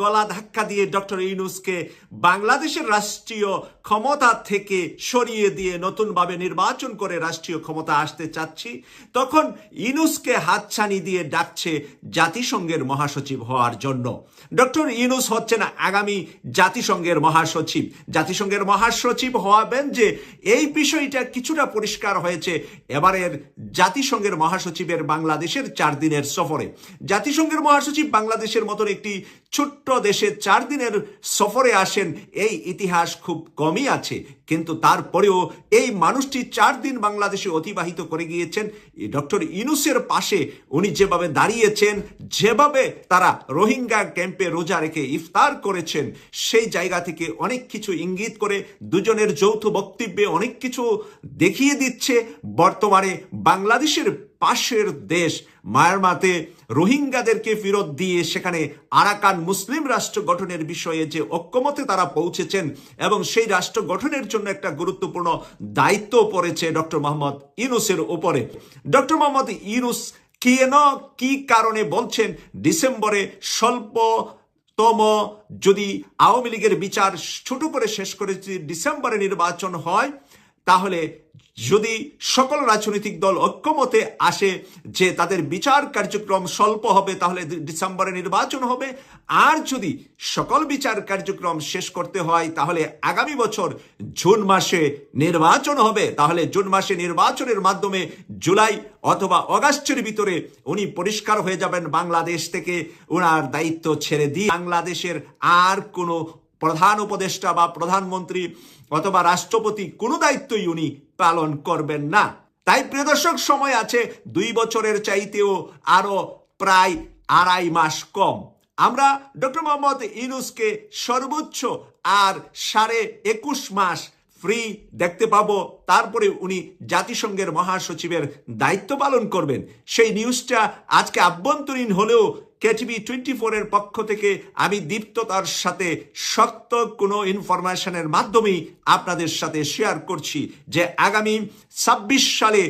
গলা ধাক্কা দিয়ে ডক্টর ইউনুসকে বাংলাদেশের রাষ্ট্রীয় ক্ষমতা থেকে সরিয়ে দিয়ে নতুনভাবে নির্বাচন করে রাষ্ট্রীয় ক্ষমতা আসতে চাচ্ছি, তখন ইউনুসকে হাতছানি দিয়ে ডাকছে জাতিসংঘের মহাসচিব হওয়ার জন্য। ডক্টর ইউনুস হচ্ছেন আগামী জাতিসংঘের মহাসচিব। জাতিসংঘের মহাসচিব হওয়াবেন যে এই বিষয়টা কিছুটা পরিষ্কার হয়েছে এবারের জাতিসংঘের মহাসচিবের বাংলাদেশের চার দিনের সফরে। জাতিসংঘের মহাসচিব বাংলাদেশের মতন একটি ছোট্ট দেশে চার দিনের সফরে আসেন, এই ইতিহাস খুব কমই আছে। কিন্তু তারপরেও এই মানুষটি চার দিন বাংলাদেশে অতিবাহিত করে গিয়েছেন। ডক্টর ইনুসের পাশে উনি যেভাবে দাঁড়িয়েছেন যেভাবে তারা রোহিঙ্গা ক্যাম্পে রোজা রেখে ইফতার করেছেন, সেই জায়গা থেকে অনেক কিছু ইঙ্গিত করে দুজনের যৌথ বক্তব্যে অনেক কিছু দেখিয়ে দিচ্ছে বর্তমানে বাংলাদেশের পাশের দেশ। মায়ানমারতে রোহিঙ্গাদেরকে ফেরত দিয়ে সেখানে আরাকান মুসলিম রাষ্ট্র গঠনের বিষয়ে যে ঐক্যমতে তারা পৌঁছেছেন এবং সেই রাষ্ট্র গঠনের জন্য একটা গুরুত্বপূর্ণ দায়িত্ব পড়েছে ডক্টর মোহাম্মদ ইউনুসের উপরে। ডক্টর মোহাম্মদ ইউনুস কেন কি কারণে বলছেন ডিসেম্বরে স্বল্প তম যদি আওয়ামী লীগের বিচার ছোট করে শেষ করে যদি ডিসেম্বরে নির্বাচন হয়, তাহলে যদি সকল রাজনৈতিক দল ঐক্যমতে আসে যে তাদের বিচার কার্যক্রম স্বল্প হবে, তাহলে ডিসেম্বরে নির্বাচন হবে। আর যদি সকল বিচার কার্যক্রম শেষ করতে হয়, তাহলে আগামী বছর জুন মাসে নির্বাচন হবে। তাহলে জুন মাসে নির্বাচনের মাধ্যমে জুলাই অথবা অগাস্টের ভিতরে উনি পরিষ্কার হয়ে যাবেন বাংলাদেশ থেকে। ওনার দায়িত্ব ছেড়ে দিয়ে বাংলাদেশের আর কোনো প্রধান উপদেষ্টা বা প্রধানমন্ত্রী অথবা রাষ্ট্রপতি কোনো দায়িত্বই উনি পালন করবেন না। তাই প্রিয় দর্শক, সময় আছে দুই বছরের চাইতেও আরও প্রায় আড়াই মাস কম। আমরা ডক্টর মোহাম্মদ ইনুসকে সর্বোচ্চ আর সাড়ে একুশ মাস ফ্রি দেখতে পাবো। তারপরে উনি জাতিসংঘের মহাসচিবের দায়িত্ব পালন করবেন। সেই নিউজটা আজকে আভ্যন্তরীণ হলেও কেটিভি টোয়েন্টি ফোরের পক্ষ থেকে আমি দীপ্ততার সাথে শক্ত কোনো ইনফরমেশনের মাধ্যমেই আপনাদের সাথে শেয়ার করছি যে আগামী ছাব্বিশ সালে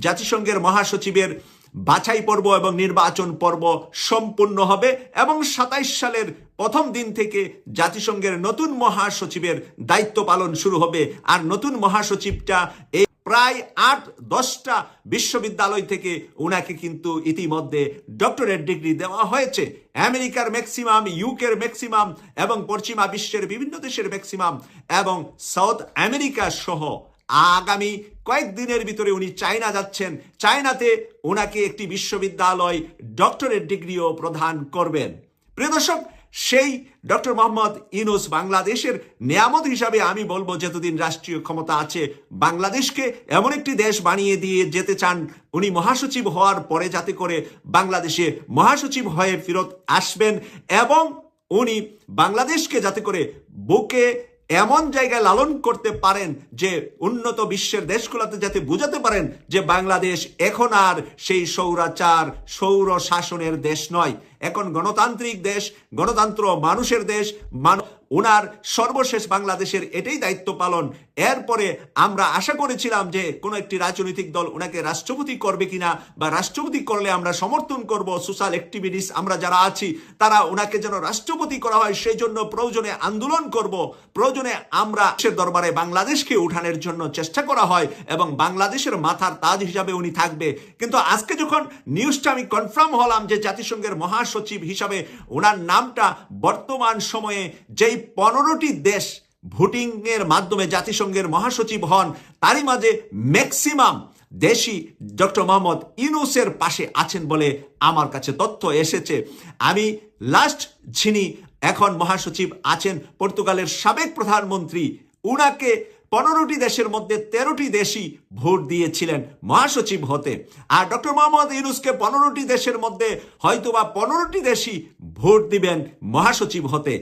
জাতিসংঘের মহাসচিবের বাছাই পর্ব এবং নির্বাচন পর্ব সম্পূর্ণ হবে এবং সাতাইশ সালের প্রথম দিন থেকে জাতিসংঘের নতুন মহাসচিবের দায়িত্ব পালন শুরু হবে। আর নতুন মহাসচিবটা এই প্রায় আট, দশটা বিশ্ববিদ্যালয় থেকে ওনাকে কিন্তু ইতিমধ্যে ডক্টরেট ডিগ্রি দেওয়া হয়েছে। আমেরিকার ম্যাক্সিমাম, ইউকের ম্যাক্সিমাম এবং পশ্চিমা বিশ্বের বিভিন্ন দেশের ম্যাক্সিমাম এবং সাউথ আমেরিকা সহ আগামী কয়েকদিনের ভিতরে উনি চায়না যাচ্ছেন। চায়নাতে ওনাকে একটি বিশ্ববিদ্যালয় ডক্টরেট ডিগ্রিও প্রদান করবেন। প্রিয় দর্শক সেই ডক্টর মোহাম্মদ ইনুস বাংলাদেশের নিয়ামত হিসাবে আমি বলব যতদিন রাষ্ট্রীয় ক্ষমতা আছে, বাংলাদেশকে এমন একটি দেশ বানিয়ে দিয়ে যেতে চান, উনি মহাসচিব হওয়ার পরে যাতে করে বাংলাদেশে মহাসচিব হয়ে ফেরত আসবেন এবং উনি বাংলাদেশকে যাতে করে বুকে এমন জায়গায় লালন করতে পারেন যে উন্নত বিশ্বের দেশগুলোতে যাতে বুঝাতে পারেন যে বাংলাদেশ এখন আর সেই সৌরাচার সৌর শাসনের দেশ নয়। এখন গণতান্ত্রিক দেশ, গণতন্ত্র মানুষের দেশ ওনার সর্বশেষ বাংলাদেশের এটাই দায়িত্ব পালন। এরপরে আমরা আশা করেছিলাম যে কোনো একটি রাজনৈতিক দল ওনাকে রাষ্ট্রপতি করবে কিনা বা রাষ্ট্রপতি করলে আমরা সমর্থন করব, সোশ্যাল অ্যাক্টিভিটিস, আমরা যারা আছি, তারা ওনাকে যেন রাষ্ট্রপতি করা হয় সেই জন্য প্রয়োজনে আন্দোলন করব। প্রয়োজনে আমরা দেশের দরবারে বাংলাদেশকে উঠানোর জন্য চেষ্টা করা হয় এবং বাংলাদেশের মাথার তাজ হিসাবে উনি থাকবে। কিন্তু আজকে যখন নিউজটা আমি কনফার্ম হলাম যে জাতিসংঘের মহাসচিব হিসাবে ওনার নামটা বর্তমান সময়ে যেই পনেরোটি দেশ ভোটিং এর মাধ্যমে জাতিসংঘের মহাসচিব হন, তারই মাঝে ম্যাক্সিমাম দেশি ডক্টর মোহাম্মদ ইউনুসের পাশে আছেন বলে আমার কাছে তথ্য এসেছে। আমি লাস্ট যিনি এখন মহাসচিব আছেন, পর্তুগালের সাবেক প্রধানমন্ত্রী, উনাকে পনেরোটি দেশের মধ্যে তেরোটি দেশই ভোট দিয়েছিলেন মহাসচিব হতে। আর ডক্টর মোহাম্মদ ইউনুসকে পনেরোটি দেশের মধ্যে হয়তোবা পনেরোটি দেশই ভোট দিবেন মহাসচিব হতে।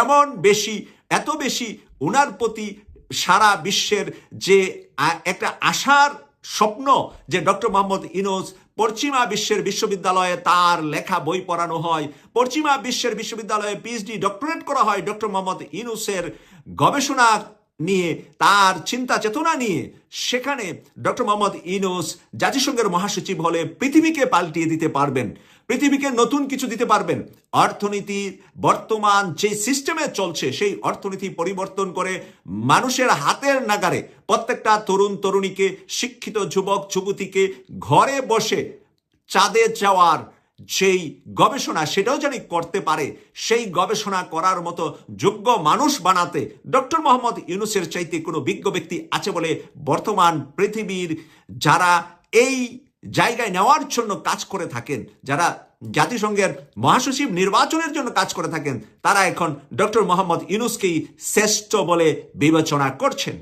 এমন বেশি, এত বেশি উনার প্রতি সারা বিশ্বের যে একটা আশার স্বপ্ন যে ডক্টর মোহাম্মদ ইনুস পশ্চিমা বিশ্বের বিশ্ববিদ্যালয়ে তার লেখা বই পড়ানো হয়, পশ্চিমা বিশ্বের বিশ্ববিদ্যালয়ে পিএইচডি ডক্টরেট করা হয়, ডক্টর মোহাম্মদ ইনুসের গবেষণা নিয়ে, তার চিন্তা চেতনা নিয়ে সেখানে ডক্টর মোহাম্মদ ইনুস জাতিসংঘের মহাসচিব হলে পৃথিবীকে পাল্টিয়ে দিতে পারবেন, পৃথিবীকে নতুন কিছু দিতে পারবেন। অর্থনীতির বর্তমান যে সিস্টেমে চলছে, সেই অর্থনীতি পরিবর্তন করে মানুষের হাতের নাগারে প্রত্যেকটা তরুণ তরুণীকে, শিক্ষিত যুবক যুবতীকে ঘরে বসে চাঁদে যাওয়ার যেই গবেষণা সেটাও যেন করতে পারে, সেই গবেষণা করার মতো যোগ্য মানুষ বানাতে ডক্টর মোহাম্মদ ইউনুসের চাইতে কোনো বিজ্ঞ ব্যক্তি আছে বলে বর্তমান পৃথিবীর যারা এই জায়গায় নেওয়ার জন্য কাজ করে থাকেন, যারা জাতিসংঘের মহাসচিব নির্বাচনের জন্য কাজ করে থাকেন, তারা এখন ডক্টর মোহাম্মদ ইউনুসকেই শ্রেষ্ঠ বলে বিবেচনা করছেন।